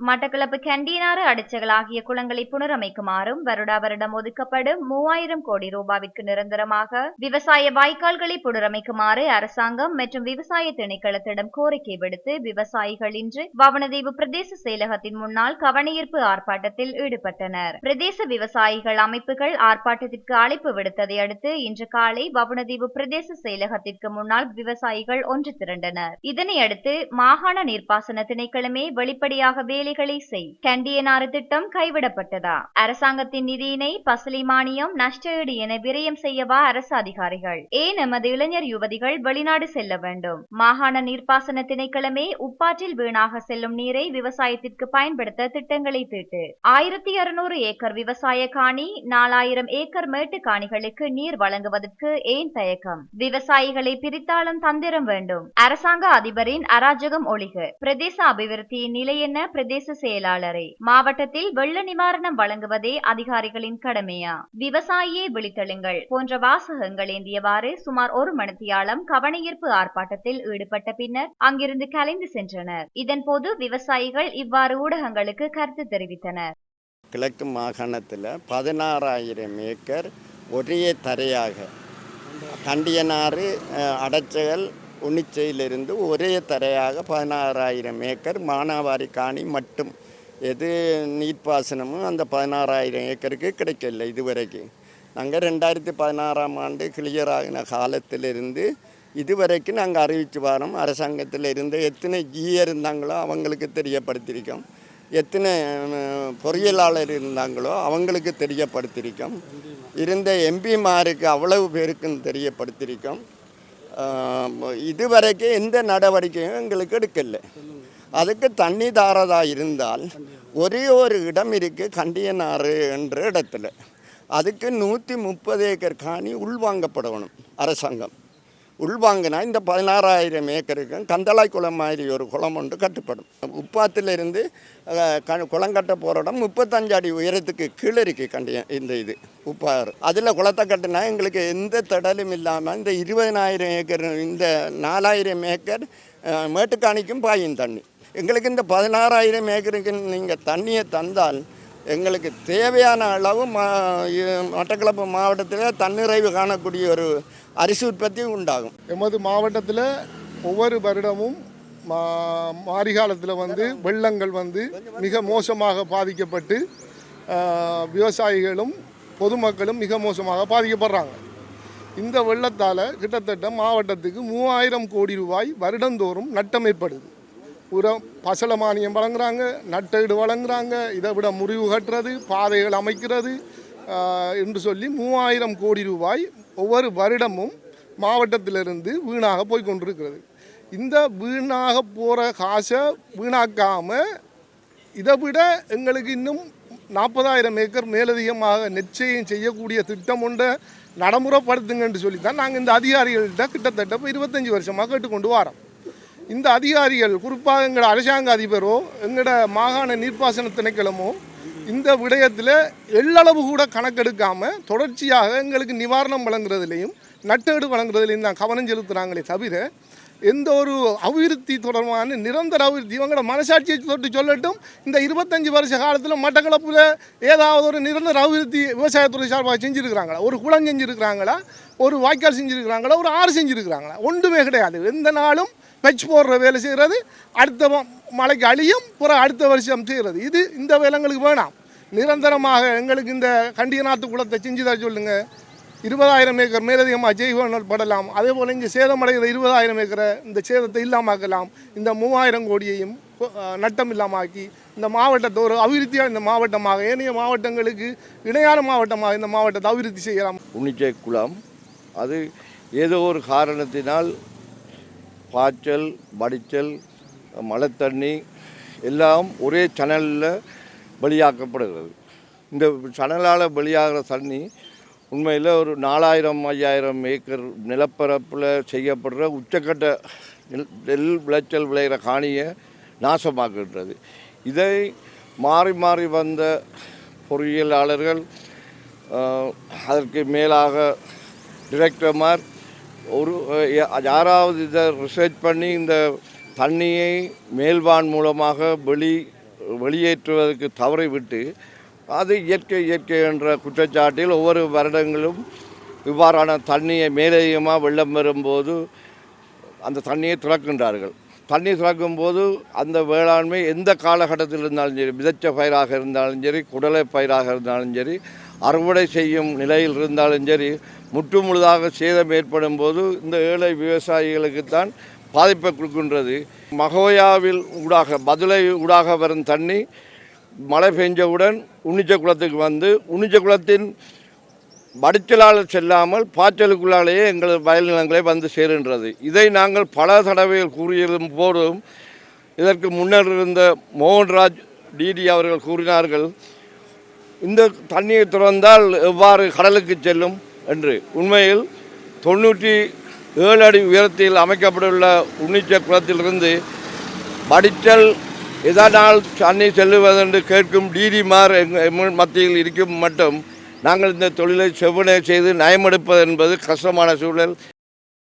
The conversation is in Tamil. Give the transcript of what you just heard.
மட்டக்களப்பு கண்டியனாறு அடிச்சகள் ஆகிய குளங்களை புனரமைக்குமாறும் வருடா வருடம் ஒதுக்கப்படும் மூவாயிரம் கோடி ரூபாவிற்கு நிரந்தரமாக விவசாய வாய்க்கால்களை புனரமைக்குமாறு அரசாங்கம் மற்றும் விவசாய திணைக்களத்திடம் கோரிக்கை விடுத்து விவசாயிகள் இன்று வவனதீவு பிரதேச செயலகத்தின் முன்னால் கவனஈர்ப்பு ஆர்ப்பாட்டத்தில் ஈடுபட்டனர். பிரதேச விவசாயிகள் அமைப்புகள் ஆர்ப்பாட்டத்திற்கு அழைப்பு விடுத்ததை அடுத்து இன்று காலை வவுனதீவு பிரதேச செயலகத்திற்கு முன்னால் விவசாயிகள் ஒன்று திரண்டனர். இதனை அடுத்து மாகாண நீர்ப்பாசன திணைக்களமே வெளிப்படையாக வேலைகளை செய். கண்டியனாறு திட்டம் கைவிடப்பட்டதா? அரசாங்கத்தின் நிதியினை பசலி மானியம் நஷ்டஈடு என விரயம் செய்யவா அரசு அதிகாரிகள்? ஏன் எமது இளைஞர் யுவதிகள் வெளிநாடு செல்ல வேண்டும்? மாகாண நீர்ப்பாசன திணைக்களமே உப்பாற்றில் வீணாக செல்லும் நீரை விவசாயத்திற்கு பயன்படுத்த திட்டங்களை தீட்டு. ஆயிரத்தி அறுநூறு ஏக்கர் விவசாய காணி நாலாயிரம் ஏக்கர் மேட்டு காணிகளுக்கு நீர் வழங்குவதற்கு ஏன் தயக்கம்? விவசாயிகளை பிரித்தாளும் தந்திரம் வேண்டும். அரசாங்க அதிபரின் அராஜகம் ஒழிக. பிரதேச அபிவிருத்தியின் நிலை என்ன? பிரதேச செயலாளரே. மாவட்டத்தில் வெள்ள நிவாரணம் வழங்குவதே அதிகாரிகளின் கடமையா? விவசாயியை விழித்தெழுங்கள். போன்ற வாசகங்கள் ஏந்தியவாறு சுமார் ஒரு மணித்தியாலம் கவனஈர்ப்பு ஆர்ப்பாட்டத்தில் ஈடுபட்ட பின்னர் அங்கிருந்து கலைந்து சென்றனர். இதன்போது விவசாயிகள் இவ்வாறு ஊடகங்களுக்கு கருத்து தெரிவித்தனர். கிழக்கு மாகாணத்தில் பதினாறாயிரம் ஏக்கர் ஒரே தரையாக கண்டியனாறு அஹ், உன்னிச்சையிலிருந்து ஒரே தரையாக பதினாறாயிரம் ஏக்கர் மானாவாரி காணி மட்டும். எது நீர்ப்பாசனமும் அந்த பதினாறாயிரம் ஏக்கருக்கு கிடைக்கல இதுவரைக்கும். நாங்கள் ரெண்டாயிரத்தி பதினாறாம் ஆண்டு கிளியர் ஆகின காலத்திலிருந்து இதுவரைக்கும் நாங்கள் அறிவிச்சு வரோம். அரசாங்கத்தில் இருந்து எத்தனை ஜிஏ இருந்தாங்களோ அவங்களுக்கு தெரியப்படுத்தியிருக்கோம். எத்தனை பொறியியலாளர் இருந்தாங்களோ அவங்களுக்கு தெரியப்படுத்தியிருக்கோம். இருந்த எம்பிமாருக்கு அவ்வளவு பேருக்கும் தெரியப்படுத்தியிருக்கோம். இதுவரைக்கும் எந்த நடவடிக்கையும் எங்களுக்கு எடுக்கலை. அதுக்கு தண்ணி தாரதா இருந்தால் ஒரே ஒரு இடம் இருக்குது கண்டியனாறு என்ற இடத்துல. அதுக்கு நூற்றி முப்பது ஏக்கர் காணி உள்வாங்கப்படணும் அரசாங்கம். உள்வாங்கினா இந்த பதினாறாயிரம் ஏக்கருக்கும் கந்தளாய் குளம் மாதிரி ஒரு குளம் ஒன்று கட்டுப்படும். உப்பாத்திலிருந்து க குளம் கட்ட போகிற இடம் முப்பத்தஞ்சு அடி உயரத்துக்கு கீழே இருக்கு கண்டிய இந்த இது உப்பாறு அதில் குளத்தை கட்டினா எங்களுக்கு எந்த தடலும் இல்லாமல் இந்த இருபதனாயிரம் ஏக்கர் இந்த நாலாயிரம் ஏக்கர் மேட்டுக்காணிக்கும் பாயும் தண்ணி. எங்களுக்கு இந்த பதினாறாயிரம் ஏக்கருக்கு நீங்கள் தண்ணியை தந்தால் எங்களுக்கு தேவையான அளவு மா மட்டக்களப்பு மாவட்டத்தில் தன்னிறைவு காணக்கூடிய ஒரு அரிசி உற்பத்தி உண்டாகும். எமது மாவட்டத்தில் ஒவ்வொரு வருடமும் மா மாரி காலத்தில் வந்து வெள்ளங்கள் வந்து மிக மோசமாக பாதிக்கப்பட்டு விவசாயிகளும் பொதுமக்களும் மிக மோசமாக பாதிக்கப்படுறாங்க. இந்த வெள்ளத்தால் கிட்டத்தட்ட மாவட்டத்துக்கு மூவாயிரம் கோடி ரூபாய் வருடந்தோறும் நட்டம் ஏற்படுது உரம் பசல மானியம் வழங்குறாங்க நட்டீடு வழங்குறாங்க இதை விட முறிவு கட்டுறது பாதைகள் அமைக்கிறது என்று சொல்லி மூவாயிரம் கோடி ரூபாய் ஒவ்வொரு வருடமும் மாவட்டத்திலிருந்து வீணாக போய் கொண்டிருக்கிறது. இந்த வீணாக போகிற காசை வீணாக்காமல் இதை விட எங்களுக்கு இன்னும் நாற்பதாயிரம் ஏக்கர் மேலதிகமாக நிச்சயம் செய்யக்கூடிய திட்டம் ஒன்றை நடைமுறைப்படுத்துங்கன்னு சொல்லி தான் நாங்கள் இந்த அதிகாரிகள்கிட்ட கிட்டத்தட்ட இப்போ இருபத்தஞ்சி வருஷமாக கேட்டுக்கொண்டு வரோம். இந்த அதிகாரிகள் குறிப்பாக எங்களோட அரசாங்க அதிபரோ எங்களோட மாகாண நீர்ப்பாசன திணைக்களமோ இந்த விடயத்தில் எள்ளளவு கூட கணக்கெடுக்காமல் தொடர்ச்சியாக எங்களுக்கு நிவாரணம் வழங்குறதுலையும் நட்டேடு வழங்குறதுலையும் தான் கவனம் செலுத்துகிறாங்களே தவிர எந்த ஒரு அபிவிருத்தி தொடர்பான நிரந்தர அபிவிருத்தி இவங்களோட மனசாட்சியை தொட்டு சொல்லட்டும் இந்த இருபத்தஞ்சு வருஷ காலத்தில் மட்டக்களப்பில் ஏதாவது ஒரு நிரந்தர அபிவிருத்தி விவசாயத்துறை சார்பாக செஞ்சுருக்கிறாங்களா? ஒரு குளம் செஞ்சுருக்கிறாங்களா? ஒரு வாய்க்கால் செஞ்சுருக்கிறாங்களா? ஒரு ஆறு செஞ்சுருக்கிறாங்களா? ஒன்றுமே கிடையாது. எந்த நாளும் பெச் போடுற வேலை செய்கிறது. அடுத்த ம- மழைக்கு அழியும் பிறகு அடுத்த வருஷம் செய்கிறது. இது இந்த வேலை எங்களுக்கு வேணாம். நிரந்தரமாக எங்களுக்கு இந்த கண்டியநாத்து குளத்தை செஞ்சு தர சொல்லுங்க. இருபதாயிரம் ஏக்கர் மேலதிகமாக ஜெய்வனல் படலாம். அதே போல் இங்கே சேதமடைகிற இருபதாயிரம் ஏக்கரை இந்த சேதத்தை இல்லாமாக்கலாம். இந்த மூவாயிரம் கோடியையும் நட்டம் இல்லாமாக்கி இந்த மாவட்டத்தை ஒரு அபிவிருத்தியாக இந்த மாவட்டமாக ஏனைய மாவட்டங்களுக்கு இணையான மாவட்டமாக இந்த மாவட்டத்தை அபிவிருத்தி செய்யலாம். உன்னிச்சை குளம் அது ஏதோ ஒரு காரணத்தினால் பாய்ச்சல் வடிச்சல் மழை தண்ணி எல்லாம் ஒரே சனலில் வெளியாக்கப்படுகிறது. இந்த சனலால் வெளியாகிற தண்ணி உண்மையில் ஒரு நாலாயிரம் ஐயாயிரம் ஏக்கர் நிலப்பரப்பில் செய்யப்படுற உச்சக்கட்ட நெல் நெல் விளைச்சல் விளைகிற காணியை நாசமாக்குகின்றது. இதை மாறி மாறி வந்த பொறியியலாளர்கள் அதற்கு மேலாக டிரெக்டர்மார் ஒரு யாராவது இதை ரிசர்ச் பண்ணி இந்த தண்ணியை மேல்வான் மூலமாக வெளி வெளியேற்றுவதற்கு தவறிவிட்டு அது இயற்கை இயற்கை என்ற குற்றச்சாட்டில் ஒவ்வொரு வருடங்களும் இவ்வாறான தண்ணியை மேலதிகமாக வெள்ளம் வரும்போது அந்த தண்ணியை திறக்கின்றார்கள். தண்ணி திறக்கும் போது அந்த வேளாண்மை எந்த காலகட்டத்தில் இருந்தாலும் சரி விதைச்ச பயிராக இருந்தாலும் சரி குடலை பயிராக இருந்தாலும் சரி அறுவடை செய்யும் நிலையில் இருந்தாலும் சரி முற்று முழுதாக சேதம் ஏற்படும் போது இந்த ஏழை விவசாயிகளுக்குத்தான் பாதிப்பை கொடுக்கின்றது. மகோயாவில் ஊடாக பதுளை ஊடாக வரும் தண்ணி மழை பெஞ்சவுடன் உன்னிச்ச குளத்துக்கு வந்து உன்னிச்ச குளத்தின் வடிச்சலால் செல்லாமல் பாய்ச்சலுக்குள்ளாலேயே எங்களது வயல் நிலங்களே வந்து சேருகின்றது. இதை நாங்கள் பல தடவைகள் கூறியிருந்த போதும் இதற்கு முன்னர் இருந்த மோகன்ராஜ் டிடி அவர்கள் கூறினார்கள் இந்த தண்ணீர் திறந்தால் எவ்வாறு கடலுக்கு செல்லும் என்று. உண்மையில் தொண்ணூற்றி ஏழு அடி உயரத்தில் அமைக்கப்பட்டுள்ள உன்னிச்ச குளத்திலிருந்து வடித்தல் எதனால் தண்ணி செல்லுவதென்று கேட்கும் டிடிமார் எங்கள் மத்தியில் இருக்கும் மட்டும் நாங்கள் இந்த தொழிலை செவ்வனை செய்து நயமெடுப்பது என்பது கஷ்டமான சூழல்.